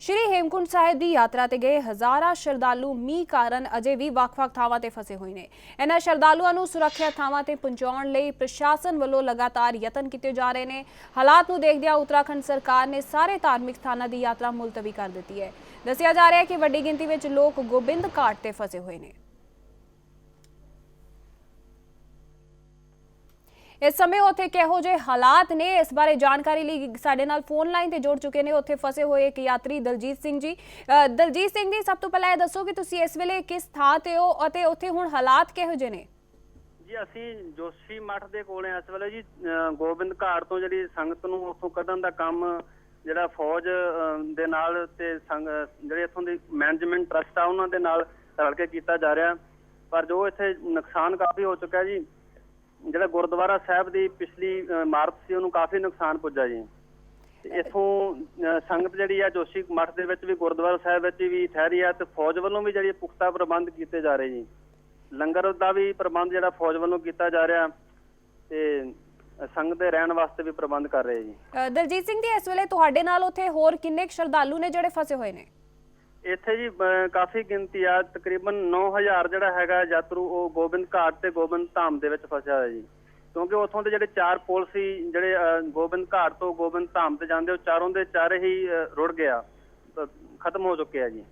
ਸ਼੍ਰੀ ਹੇਮਕੁੰਟ ਸਾਹਿਬ ਦੀ ਯਾਤਰਾ ਤੇ ਗਏ ਹਜ਼ਾਰਾਂ ਸ਼ਰਧਾਲੂ ਮੀਂਹ ਕਾਰਨ ਅਜੇ ਵੀ ਵੱਖ-ਵੱਖ ਥਾਵਾਂ ਤੇ ਫਸੇ ਹੋਏ ਨੇ। ਇਹਨਾਂ ਸ਼ਰਧਾਲੂਆਂ ਨੂੰ ਸੁਰੱਖਿਅਤ ਥਾਵਾਂ ਤੇ ਪਹੁੰਚਾਉਣ ਲਈ ਪ੍ਰਸ਼ਾਸਨ ਵੱਲੋਂ ਲਗਾਤਾਰ ਯਤਨ ਕੀਤੇ ਜਾ ਰਹੇ ਨੇ। ਹਾਲਾਤ ਨੂੰ ਦੇਖਦਿਆਂ ਉੱਤਰਾਖੰਡ ਸਰਕਾਰ ਨੇ ਸਾਰੇ ਧਾਰਮਿਕ ਸਥਾਨਾਂ ਦੀ ਯਾਤਰਾ ਮੁਲਤਵੀ ਕਰ ਦਿੱਤੀ ਹੈ। ਦੱਸਿਆ ਜਾ ਰਿਹਾ ਹੈ ਕਿ ਵੱਡੀ ਗਿਣਤੀ ਵਿੱਚ ਲੋਕ ਗੋਬਿੰਦ ਘਾਟ ਤੇ ਫਸੇ ਹੋਏ ਨੇ। ਇਸ ਸਮੇਂ ਉੱਥੇ ਕਿਹੋ ਜਿਹੇ ਹਾਲਾਤ ਨੇ? ਇਸ ਬਾਰੇ ਜਾਣਕਾਰੀ ਲਈ ਸਾਡੇ ਨਾਲ ਫੋਨ ਲਾਈਨ ਤੇ ਜੁੜ ਚੁੱਕੇ ਨੇ। ਉੱਥੇ ਫਸੇ ਹੋਏ ਇੱਕ ਯਾਤਰੀ ਦਲਜੀਤ ਸਿੰਘ ਜੀ। ਦਲਜੀਤ ਸਿੰਘ ਜੀ, ਸਭ ਤੋਂ ਪਹਿਲਾਂ ਇਹ ਦੱਸੋ ਕਿ ਤੁਸੀਂ ਇਸ ਵੇਲੇ ਕਿਸ ਥਾਂ ਤੇ ਹੋ ਅਤੇ ਉੱਥੇ ਹੁਣ ਹਾਲਾਤ ਕਿਹੋ ਜਿਹੇ ਨੇ? ਜੀ, ਅਸੀਂ ਜੋਸ਼ੀ ਮੱਠ ਦੇ ਕੋਲੇ ਹਾਂ ਇਸ ਵੇਲੇ ਜੀ। ਗੋਬਿੰਦ ਘਾਟ ਤੋਂ ਜਿਹੜੀ ਸੰਗਤ ਨੂੰ ਉੱਥੋਂ ਕੱਢਣ ਦਾ ਕੰਮ ਜਿਹੜਾ ਫੌਜ ਦੇ ਨਾਲ ਤੇ ਜਿਹੜੇ ਇੱਥੋਂ ਦੀ ਮੈਨੇਜਮੈਂਟ ਟਰਸਟ ਆ, ਉਹਨਾਂ ਦੇ ਨਾਲ ਰਲ ਕੇ ਕੀਤਾ ਜਾ ਰਿਹਾ। ਪਰ ਜੋ ਇੱਥੇ ਨੁਕਸਾਨ ਕਾਫੀ ਹੋ ਚੁੱਕਾ ਜੀ। ਜਿਹੜਾ ਗੁਰਦੁਆਰਾ ਸਾਹਿਬ ਦੀ ਪਿਛਲੀ ਇਮਾਰਤ ਸੀ, ਉਹਨੂੰ ਕਾਫੀ ਨੁਕਸਾਨ ਪੁੱਜਾ ਜੀ। ਤੇ ਸੰਗਤ ਜਿਹੜੀ ਆ, ਜੋਸ਼ੀ ਮੱਠ ਦੇ ਵਿੱਚ ਵੀ, ਗੁਰਦੁਆਰਾ ਸਾਹਿਬ ਵਿੱਚ ਵੀ ਠਹਿਰੀ ਆ ਤੇ ਫੌਜ ਵੱਲੋਂ ਵੀ ਜਿਹੜੀ ਪੁਖਤਾ ਪ੍ਰਬੰਧ ਕੀਤੇ ਜਾ ਰਹੇ ਜੀ। ਲੰਗਰ ਦਾ ਵੀ ਪ੍ਰਬੰਧ ਜਿਹੜਾ ਫੌਜ ਵੱਲੋਂ ਕੀਤਾ ਜਾ ਰਿਹਾ ਤੇ ਸੰਗਤ ਦੇ ਰਹਿਣ ਵਾਸਤੇ ਵੀ ਪ੍ਰਬੰਧ ਕਰ ਰਹੇ ਜੀ। ਦਲਜੀਤ ਸਿੰਘ ਜੀ, ਇਸ ਵੇਲੇ ਤੁਹਾਡੇ ਨਾਲ ਉੱਥੇ ਹੋਰ ਕਿੰਨੇ ਸ਼ਰਧਾਲੂ ਨੇ ਜਿਹੜੇ ਫਸੇ ਹੋਏ ਨੇ? ਇੱਥੇ ਜੀ ਕਾਫੀ ਗਿਣਤੀ ਆ ਤਕਰੀਬਨ 9000 ਜਿਹੜਾ ਹੈਗਾ ਯਾਤਰੂ ਉਹ ਗੋਬਿੰਦ ਘਾਟ ਤੇ ਗੋਬਿੰਦ ਧਾਮ ਦੇ ਵਿੱਚ ਫਸਿਆ ਹੋਇਆ ਜੀ। ਕਿਉਂਕਿ ਉੱਥੋਂ ਦੇ ਜਿਹੜੇ ਚਾਰ ਪੁਲ ਸੀ ਜਿਹੜੇ ਗੋਬਿੰਦ ਘਾਟ ਤੋਂ ਗੋਬਿੰਦ ਧਾਮ ਤੇ ਜਾਂਦੇ ਉਹ ਚਾਰੋਂ ਦੇ ਚਾਰੇ ਹੀ ਰੁੜ ਗਿਆ ਖਤਮ ਹੋ ਚੁੱਕੇ ਆ ਜੀ।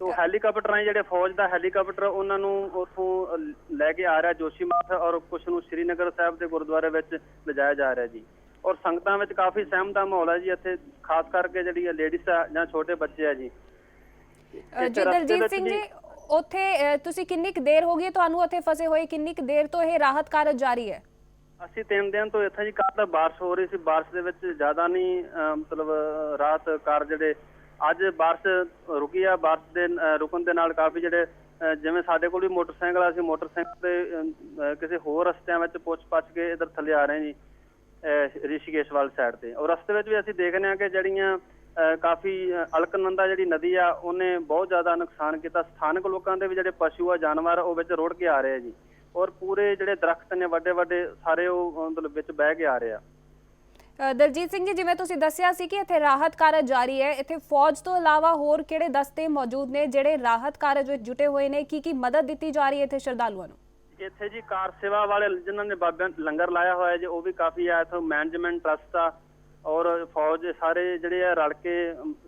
ਤੋਂ ਹੈਲੀਕਾਪਟਰ ਰਾਹੀਂ ਜਿਹੜੇ ਫੌਜ ਦਾ ਹੈਲੀਕਾਪਟਰ ਉਹਨਾਂ ਨੂੰ ਉੱਥੋਂ ਲੈ ਕੇ ਆ ਰਿਹਾ ਜੋਸ਼ੀ ਮੱਠ ਔਰ ਕੁਛ ਨੂੰ ਸ੍ਰੀਨਗਰ ਸਾਹਿਬ ਦੇ ਗੁਰਦੁਆਰੇ ਵਿੱਚ ਲਿਜਾਇਆ ਜਾ ਰਿਹਾ ਜੀ। ਔਰ ਸੰਗਤਾਂ ਵਿੱਚ ਕਾਫੀ ਸਹਿਮ ਦਾ ਮਾਹੌਲ ਹੈ ਜੀ ਇੱਥੇ ਖਾਸ ਕਰਕੇ ਜਿਹੜੀ ਲੇਡੀਜ਼ ਆ ਜਾਂ ਛੋਟੇ ਬੱਚੇ ਆ ਜੀ ਜੀ ਦਲਜੀਤ ਸਿੰਘ ਜੀ- ਉੱਥੇ ਤੁਸੀਂ ਕਿੰਨੀ ਕੁ ਦੇਰ ਹੋ ਗਈ ਤੁਹਾਨੂੰ ਉੱਥੇ ਫਸੇ ਹੋਏ? ਕਿੰਨੀ ਕੁ ਦੇਰ ਤੋਂ ਇਹ ਰਾਹਤ ਕਾਰਜ ਜਾਰੀ ਹੈ? ਅਸੀਂ ਤਿੰਨ ਦਿਨ ਤੋਂ ਇੱਥੇ ਜੀ ਕੱਲ੍ਹ ਤਾਂ ਬਾਰਿਸ਼ ਹੋ ਰਹੀ ਸੀ। ਬਾਰਿਸ਼ ਦੇ ਵਿੱਚ ਜ਼ਿਆਦਾ ਨਹੀਂ ਮਤਲਬ ਰਾਤ ਕਾਰ ਜਿਹੜੇ ਅੱਜ ਬਾਰਿਸ਼ ਰੁਕੀ ਆ। ਬਾਰਿਸ਼ ਦੇ ਰੁਕਣ ਦੇ ਨਾਲ ਕਾਫੀ ਜਿਹੜੇ ਜਿਵੇਂ ਸਾਡੇ ਕੋਲ ਵੀ ਮੋਟਰਸਾਈਕਲ ਆ ਅਸੀਂ ਮੋਟਰਸਾਈਕਲ ਤੇ ਕਿਸੇ ਹੋਰ ਰਸਤਿਆਂ ਵਿੱਚ ਪੁੱਛ ਪੱਛ ਕੇ ਇਧਰ ਥੱਲੇ ਆ ਰਹੇ ਜੀ ਅਹ, ਰਿਸ਼ੀਕੇਸ਼ ਵਾਲ ਸਾਈਡ ਤੇ। ਔਰ ਰਸਤੇ ਵਿੱਚ ਵੀ ਅਸੀਂ ਦੇਖਦੇ ਹਾਂ ਕਿ ਜਿਹੜੀਆਂ ਕਾਫੀ ਅਲਕਨੰਦਾ ਜਿਹੜੀ ਨਦੀ ਆ ਉਹਨੇ ਬਹੁਤ ਜ਼ਿਆਦਾ ਨੁਕਸਾਨ ਕੀਤਾ। ਸਥਾਨਕ ਲੋਕਾਂ ਦੇ ਵੀ ਜਿਹੜੇ ਪਸ਼ੂ ਆ ਜਾਨਵਰ ਉਹ ਵਿੱਚ ਰੁੜ ਕੇ ਆ ਰਹੇ ਆ ਜੀ। ਔਰ ਪੂਰੇ ਜਿਹੜੇ ਦਰਖਤ ਨੇ ਵੱਡੇ ਵੱਡੇ ਸਾਰੇ ਉਹ ਮਤਲਬ ਵਿੱਚ ਬਹਿ ਕੇ ਆ ਰਹੇ ਆ। ਦਲਜੀਤ ਸਿੰਘ ਜੀ ਜਿਵੇਂ ਤੁਸੀਂ ਦੱਸਿਆ ਸੀ ਕਿ ਇੱਥੇ ਰਾਹਤ ਕਾਰਜ ਜਾਰੀ ਹੈ। ਇੱਥੇ ਫੌਜ ਤੋਂ ਇਲਾਵਾ ਹੋਰ ਕਿਹੜੇ ਦਸਤੇ ਮੌਜੂਦ ਨੇ ਜਿਹੜੇ ਰਾਹਤ ਕਾਰਜ ਵਿੱਚ ਜੁਟੇ ਹੋਏ ਨੇ? ਕੀ ਕੀ ਮਦਦ ਦਿੱਤੀ ਜਾ ਰਹੀ ਹੈ ਇੱਥੇ ਸ਼ਰਧਾਲੂਆਂ ਨੂੰ? ਇੱਥੇ ਜੀ ਕਾਰ ਸੇਵਾ ਵਾਲੇ ਜਿਨ੍ਹਾਂ ਨੇ ਬਾਬਿਆਂ ਲੰਗਰ ਲਾਇਆ ਹੋਇਆ ਜੀ ਉਹ ਵੀ ਕਾਫੀ ਆ। ਇੱਥੋਂ ਮੈਨੇਜਮੈਂਟ ਟਰਸਟ ਆ ਔਰ ਫੌਜ ਸਾਰੇ ਜਿਹੜੇ ਆ ਰਲ ਕੇ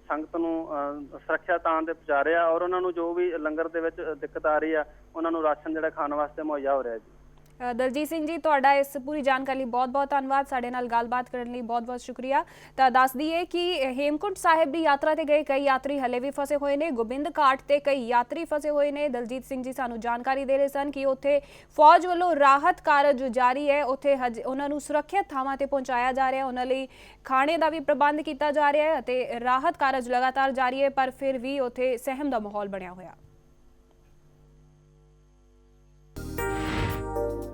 ਸੰਗਤ ਨੂੰ ਅ, ਸੁਰੱਖਿਆ ਤਾਂ ਤੇ ਪਹੁੰਚਾ ਰਿਹਾ ਔਰ ਉਹਨਾਂ ਨੂੰ ਜੋ ਵੀ ਲੰਗਰ ਦੇ ਵਿੱਚ ਦਿੱਕਤ ਆ ਰਹੀ ਆ ਉਹਨਾਂ ਨੂੰ ਰਾਸ਼ਨ ਜਿਹੜਾ ਖਾਣ ਵਾਸਤੇ ਮੁਹੱਈਆ ਹੋ ਰਿਹਾ ਜੀ। ਦਲਜੀਤ ਸਿੰਘ ਜੀ, ਤੁਹਾਡਾ ਇਸ ਪੂਰੀ ਜਾਣਕਾਰੀ ਲਈ ਬਹੁਤ-ਬਹੁਤ ਧੰਨਵਾਦ। ਸਾਡੇ ਨਾਲ ਗੱਲਬਾਤ ਕਰਨ ਲਈ ਬਹੁਤ-ਬਹੁਤ ਸ਼ੁਕਰੀਆ। ਤਾਂ ਦੱਸ ਦਈਏ ਕਿ ਹੇਮਕੁੰਟ ਸਾਹਿਬ ਦੀ ਯਾਤਰਾ ਤੇ ਗਏ ਕਈ ਯਾਤਰੀ ਹਲੇ ਵੀ ਫਸੇ ਹੋਏ ਨੇ। ਗੋਬਿੰਦ ਘਾਟ ਤੇ ਕਈ ਯਾਤਰੀ ਫਸੇ ਹੋਏ ਨੇ। ਦਲਜੀਤ ਸਿੰਘ ਜੀ ਸਾਨੂੰ ਜਾਣਕਾਰੀ ਦੇ ਰਹੇ ਸਨ ਕਿ ਉੱਥੇ ਫੌਜ ਵੱਲੋਂ ਰਾਹਤ ਕਾਰਜ ਜਾਰੀ ਹੈ। ਉੱਥੇ ਹਜ- ਉਹਨਾਂ ਨੂੰ ਸੁਰੱਖਿਅਤ ਥਾਵਾਂ ਤੇ ਪਹੁੰਚਾਇਆ ਜਾ ਰਿਹਾ ਹੈ। ਉਹਨਾਂ ਲਈ ਖਾਣੇ ਦਾ ਵੀ ਪ੍ਰਬੰਧ ਕੀਤਾ ਜਾ ਰਿਹਾ ਹੈ ਅਤੇ ਰਾਹਤ ਕਾਰਜ ਲਗਾਤਾਰ ਜਾਰੀ ਹੈ, ਪਰ ਫਿਰ ਵੀ ਉੱਥੇ ਸਹਿਮ ਦਾ ਮਾਹੌਲ ਬਣਿਆ ਹੋਇਆ।